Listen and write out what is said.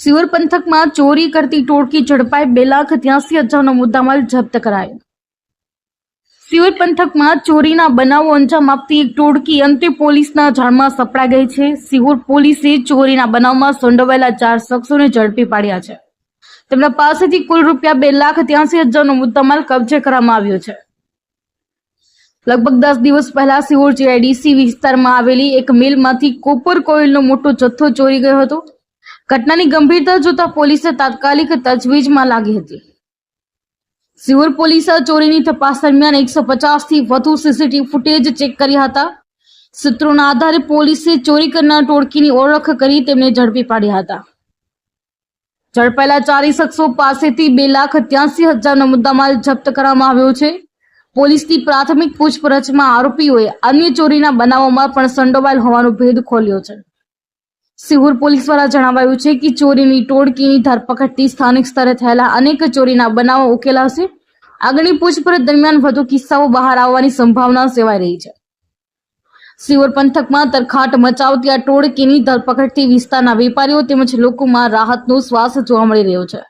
સિયોર પંથકમાં ચોરી કરતી ટોળકી ઝડપાઈ બે લાખ ત્યાસી હજારનો મુદ્દામાલ જપ્ત કરાયો. સિયોર પંથકમાં ચોરીના બનાવો અંજામ આપતી એક ટોળકી અંતે પોલીસના જાળમાં સપડાઈ ગઈ છે. સિહોર પોલીસે ચોરીના બનાવમાં સંડોવાયેલા ચાર શખ્સોને ઝડપી પાડ્યા છે. તેમના પાસેથી કુલ રૂપિયા બે લાખ ત્યાસી હજારનો મુદ્દામાલ કબજે કરવામાં આવ્યો છે. લગભગ દસ દિવસ પહેલા સિહોર જીઆઈડીસી વિસ્તારમાં આવેલી એક મિલમાંથી કોપર કોઇલનો મોટો જથ્થો ચોરી ગયો હતો. ઘટનાની ગંભીરતા જોતા પોલીસે તાત્કાલિક તજવીજમાં લાગી હતી. સિવર પોલીસે ચોરીની તપાસ દરમિયાન એકસો પચાસથી વધુ સીસીટીવી ફૂટેજ ચેક કર્યા હતા. સૂત્રોના આધારે પોલીસે ચોરી કરનાર ટોળકીની ઓળખ કરી તેમને ઝડપી પાડ્યા હતા. ઝડપાયેલા ચારેય શખ્સો પાસેથી બે લાખ ત્યાસી હજારનો મુદ્દામાલ જપ્ત કરવામાં આવ્યો છે. પોલીસની પ્રાથમિક પૂછપરછમાં આરોપીઓએ અન્ય ચોરીના બનાવોમાં પણ સંડોવાયેલ હોવાનો ભેદ ખોલ્યો છે. સિહોર પોલીસ દ્વારા જણાવાયું છે કે ચોરીની ટોળકીની ધરપકડથી સ્થાનિક સ્તરે થયેલા અનેક ચોરીના બનાવો ઉકેલાશે. આગળની પૂછપરછ દરમિયાન વધુ કિસ્સાઓ બહાર આવવાની સંભાવના સેવાઈ રહી છે. સિહોર પંથકમાં તરખાટ મચાવતી આ ટોળકીની ધરપકડથી વિસ્તારના વેપારીઓ તેમજ લોકોમાં રાહતનો શ્વાસ જોવા મળી રહ્યો છે.